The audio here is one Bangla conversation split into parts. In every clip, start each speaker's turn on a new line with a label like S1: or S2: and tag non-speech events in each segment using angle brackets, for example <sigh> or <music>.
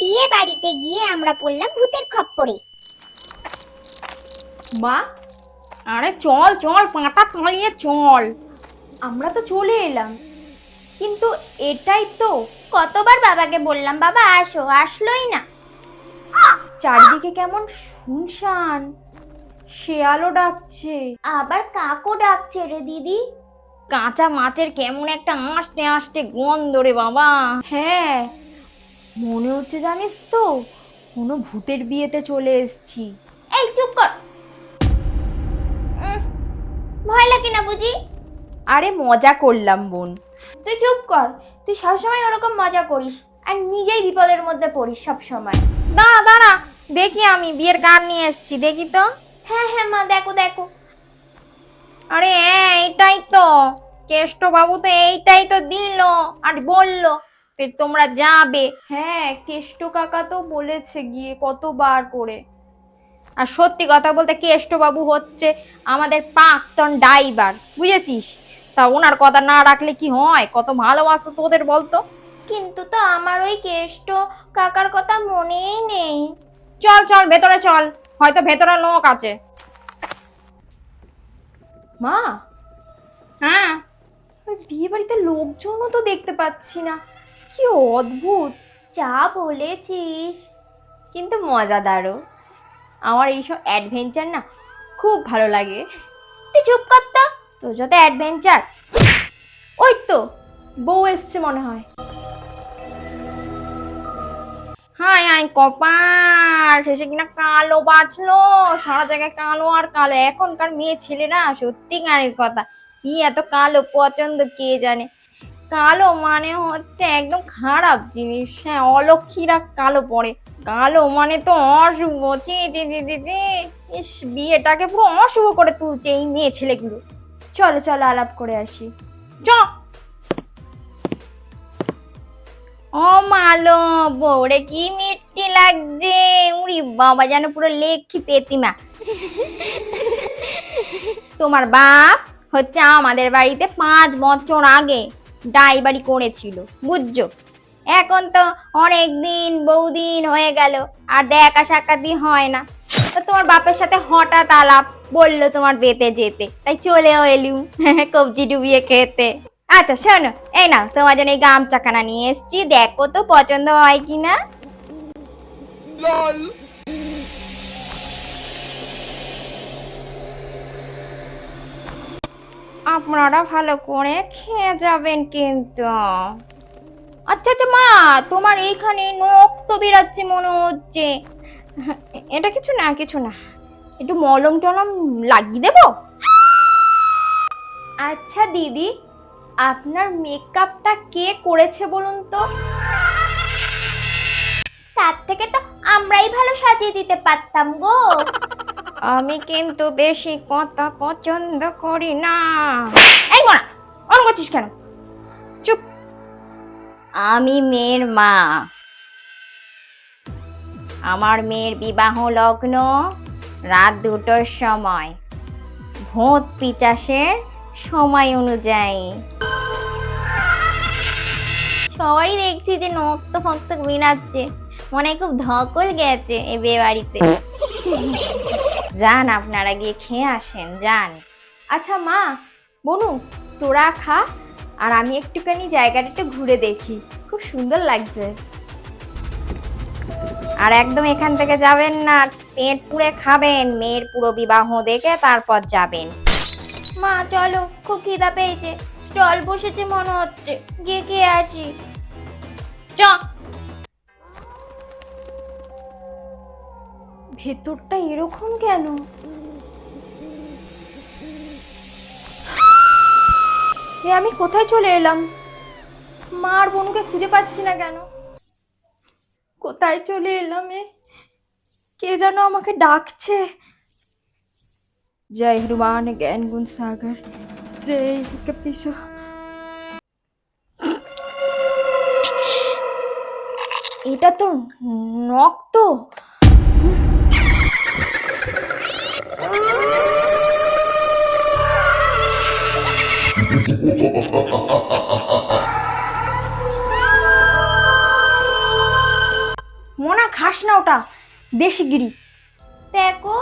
S1: বিয়ে বাড়িতে গিয়ে আমরা পড়লাম ভূতের খপ্পরে।
S2: মা আরে চল চল পাটা চালিয়ে চল। আমরা তো চলে এলাম। কিন্তু এটাই তো
S1: কতবার বাবাকে বললাম বাবা আসো আসলোই না।
S2: চারিদিকে কেমন শুনশান। শেয়ালও ডাকছে।
S1: আবার কাকও ডাকছে রে দিদি।
S2: কাঁচা মাছের কেমন একটা আঁশটে আঁশটে গন্ধ রে বাবা। হ্যাঁ মনে হচ্ছে জানিস তো কোনো ভূতের বিয়েতে চলে এসেছি।
S1: এই চুপ কর। ভয় লাগে না বুঝি?
S2: আরে মজা করলাম বোন।
S1: তুই চুপ কর তুই সবসময় ওরকম মজা করিস আর নিজেই বিপদের মধ্যে পড়িস সব সময়
S2: দাঁড়া দাঁড়া দেখি আমি বিয়ের গান নিয়ে এসেছি দেখি তো।
S1: হ্যাঁ হ্যাঁ মা দেখো দেখো।
S2: আরে এইটাই তো। কেষ্ট বাবু তো এইটাই তো দিল আর বলল। তোমরা যাবে। হ্যাঁ কেষ্ট কাকা তো বলেছে গিয়ে কতবার করে। আর সত্যি কথা বলতে কেষ্ট বাবু হচ্ছে আমাদের প্রাক্তন ড্রাইভার বুঝেছিস? তা ওনার কথা না রাখলে কি হয়? কত ভালোবাসো তোদের বলতো?
S1: কিন্তু তো আমার ওই কেষ্ট কাকার কথা মনেই নেই।
S2: চল চল ভেতরে চল। হয়তো ভেতরে লোক আছে। মা? হ্যাঁ। বিয়ে বাড়িতে লোকজনও তো দেখতে পাচ্ছি না। কি অদ্ভুত।
S1: যা বলেছিস।
S2: কিন্তু মজাদারও। আমার এইসব অ্যাডভেঞ্চার না খুব ভালো লাগে।
S1: তুই চুপ কর তো।
S2: তোর যত অ্যাডভেঞ্চার ওই তো, বউ এসছে মনে হয়। হাই হাই কপাল। শেষে কিনা কালো বাঁচলো। সারা জায়গায় কালো আর কালো। এখনকার মেয়ে ছেলেরা সত্যি গানের কথা। কি এত কালো পছন্দ, কে জানে। কালো মানে হচ্ছে একদম খারাপ জিনিস। হ্যাঁ অলক্ষীরা কালো পরে। কালো মানে তো অশুভ। ছি জি জি জি জি ইস, বিয়েটাকে পুরো অশুভ করে তুলছে এই মেয়ে ছেলেগুলো। চলো চলো, আলাপ করে আসি। চ। ও মালো বৌরে কি মিষ্টি লাগছে। উড়ি বাবা, যেন পুরো লেখি পেতিমা। তোমার বাপ হচ্ছে আমাদের বাড়িতে পাঁচ বছর আগে। ড্রাইভারি করেছিল, বুঝছ? এখন তো অনেক দিন বহুদিন হয়ে গেল, আর দেখা সাক্ষাৎই হয় না। তো তোমার বাপের সাথে হঠাৎ আলাপ বলল তোমার বেতে যেতে, তাই চলেও এলুম, <laughs> কবজি ডুবিয়ে খেতে। আচ্ছা শোনো, এই না তোমার জন্য এই গামচাখানা নিয়ে এসছি, দেখো তো পছন্দ হয় কিনা। আপনারা ভালো করে খেয়ে যাবেন কিন্তু। আচ্ছা আচ্ছা মা, তোমার এইখানে নখ তো বেরাচ্ছে মনে হচ্ছে। এটা কিছু না কিছু না। একটু মলম টলম লাগিয়ে দেবো? আচ্ছা দিদি, আপনার মেকআপটা কে করেছে বলুন তো?
S1: তার থেকে তো আমরাই ভালো সাজিয়ে দিতে পারতাম গো।
S2: আমি কিন্তু বেশি কথা পছন্দ করি না। এই মনা অন করছিস কেন? চুপ। আমি মেয়ের মা। আমার মেয়ের বিবাহ লগ্ন রাত দুটোর সময়। ভূত পিচাসের সময় অনুযায়ী। সবারই দেখছি যে নক্ত ফক্ত বিনাচ্ছে মনে হয় খুব ধকল গেছে এ বিয়ে বাড়িতে। যান আপনারা গিয়ে খেয়ে আসেন যান। আচ্ছা মা বনু তোরা খা আর আমি একটুখানি জায়গাটা একটু ঘুরে দেখি। খুব সুন্দর লাগছে। আর একদম এখান থেকে যাবেন না পেট পুড়ে খাবেন মেয়ের পুরো বিবাহ দেখে তারপর যাবেন।
S1: মা চলো খুব খিদা পেয়েছে স্টল বসেছে মনে হচ্ছে গিয়ে খেয়ে আছি
S2: চ ভেতরটা এরকম কেন? আমি কোথায় চলে এলাম? মার বোনকে খুঁজে পাচ্ছি না কেন? কোথায় চলে এলাম এ? কে যেন আমাকে ডাকছে? জয় হনুমান, জ্ঞান গুণ সাগর, জয় এটা তো রক্ত মনা খাস না ওটা। দেশি গিরি।
S1: দেখো।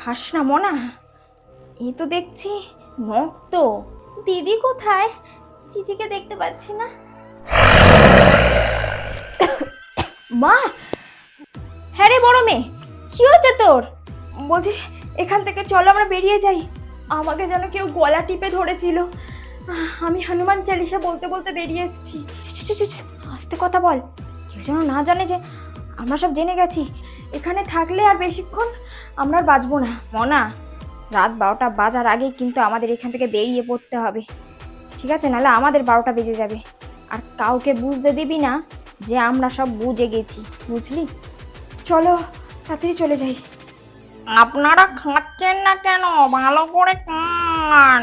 S2: খাস না মনা। এ তো দেখছি রক্ত
S1: দিদি কোথায়? দিদিকে দেখতে পাচ্ছি না।
S2: মা! হ্যাঁ রে বড় মেয়ে। কি হচ্ছে তোর? বলছি এখান থেকে চলো আমরা বেরিয়ে যাই। আমাকে যেন কেউ গলা টিপে ধরেছিল। আমি হনুমান চালিশা বলতে বলতে বেরিয়ে এসেছি। আস্তে কথা বল। কেউ যেন না জানে যে আমরা সব জেনে গেছি। এখানে থাকলে আর বেশিক্ষণ আমরা বাঁচবো না। মনা, রাত বারোটা বাজার আগে কিন্তু আমাদের এখান থেকে বেরিয়ে পড়তে হবে। ঠিক আছে, নাহলে আমাদের বারোটা বেজে যাবে। আর কাউকে বুঝতে দিবি না যে আমরা সব বুঝে গেছি। বুঝলি? চলো, তাড়াতাড়ি চলে যাই। আপনারা খাচ্ছেন না কেন? ভালো করে খান।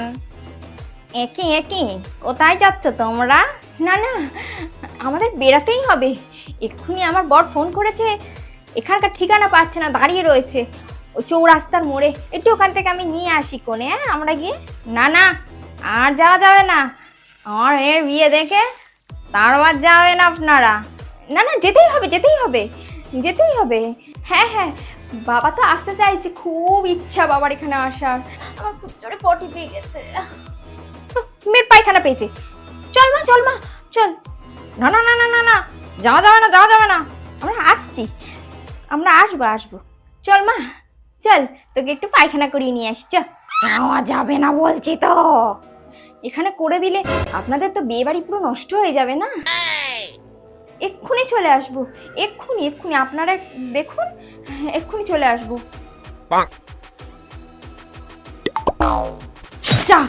S2: একই একই। কোথায় যাচ্ছ তোমরা? না না, আমাদের বেরাতেই হবে। এক্ষুনি আমার বর ফোন করেছে। এখানকার ঠিকানা পাচ্ছে না, দাঁড়িয়ে রয়েছে। ওই চৌরাস্তার মোড়ে। একটু ওখান থেকে আমি নিয়ে আসি কোনে হ্যাঁ? আমরা গিয়ে? না না, আর যাওয়া যাবে না। আমার মেয়ের বিয়ে দেখে তারপর যাবেন আপনারা। না না, যেতেই হবে যেতেই হবে। যেতেই হবে। হ্যাঁ হ্যাঁ বাবা তো আসতে চাইছে খুব ইচ্ছা বাবার এখানে আসার।
S1: আমার খুব জোরে পটি পেয়ে গেছে।
S2: মেয়ের পায়খানা পেয়েছে। চল মা চল মা চল। না না না না না না যাওয়া যাবে না যাওয়া যাবে না। আমরা আসছি। আমরা আসব আসব। চল মা চল তোকে একটু পায়খানা করিয়ে নিয়ে আসি চল। যাওয়া যাবে না বলছি তো। এখানে করে দিলে আপনাদের তো বিয়ে বাড়ি পুরো নষ্ট হয়ে যাবে না? এক্ষুনি চলে আসব। এক্ষুনি এক্ষুনি আপনারা দেখুন এক্ষুনি চলে আসব। যা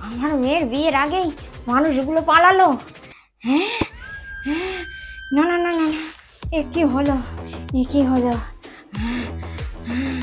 S2: আমার মেয়ের বিয়ের আগেই মানুষগুলো পালালো। হ্যাঁ? হ্যাঁ, না না না না না এ কি হলো? এ কী হলো? হ্যাঁ, হ্যাঁ,